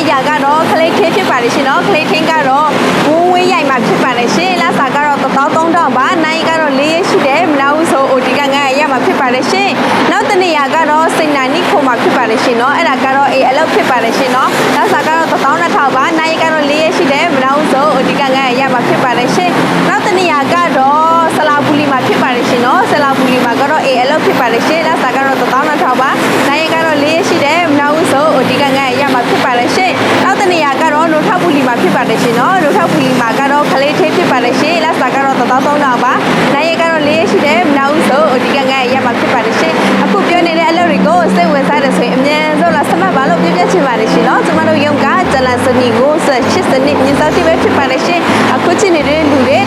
အရာကတော့ခလေးထင်းဖြစ်ပါတယ်ရှင်နော်ခလေးထင်းကတော့ဝိုးဝေးရိုက်မှဖြစ်ပါတယ်ရှင်လက်စာကတော့1300ပါနိုင်ကတော့၄ရက်ရှိတယ်မနာဘူးဆို OD က900ရမှာဖြစ်ပါတယ်ရှင်နောက်တစ်နေရာကတော့စိန်နာနိခိုမှာဖြစ်ပါတယ်ရှင်နော်အဲ့ဒါကတော့အေအလောက်ဖြစ်ပါတယ်ရှင်နော်လက်စာကတော့12000ပါနိုင်ကတော့၄ရက်ရှိတယ်မနာဘူးဆို OD က900ရမှာဖြစ်ပါတယ်ရှင်နောက်တစ်နေရာကတော့ဆလာပူလီမှာဖြစ်ပါတယ်ရှင်နော်ဆလာပူလီမှာကတော့အေအလောက်ဖြစ်ပါတယ်ရှင်လက်စာကတော့1000 မှာဖြစ်ပါတယ်ရှင်နော်ဒုထဖူလီမှာကတော့ခလေးထိပ်ဖြစ်ပါတယ်ရှင်လက်စာကတော့13000ပါနိုင်ရကတော့၄ရက်ရှိတယ်မနောက်ဆိုအဓိကငါရမှာဖြစ်ပါတယ်ရှင်အခုပြောနေတဲ့အလုပ်တွေကိုစိတ်ဝင်စားတယ်ဆိုရင်အမြန်ဆုံးလာစမတ်ပါလို့ပြပြချင်ပါတယ်ရှင်နော်ကျမတို့ရုံကဂျလန်စနီကို80စနစ်မြင်စားတိပဲဖြစ်ပါတယ်ရှင်အခုချင်နေတဲ့လူတွေ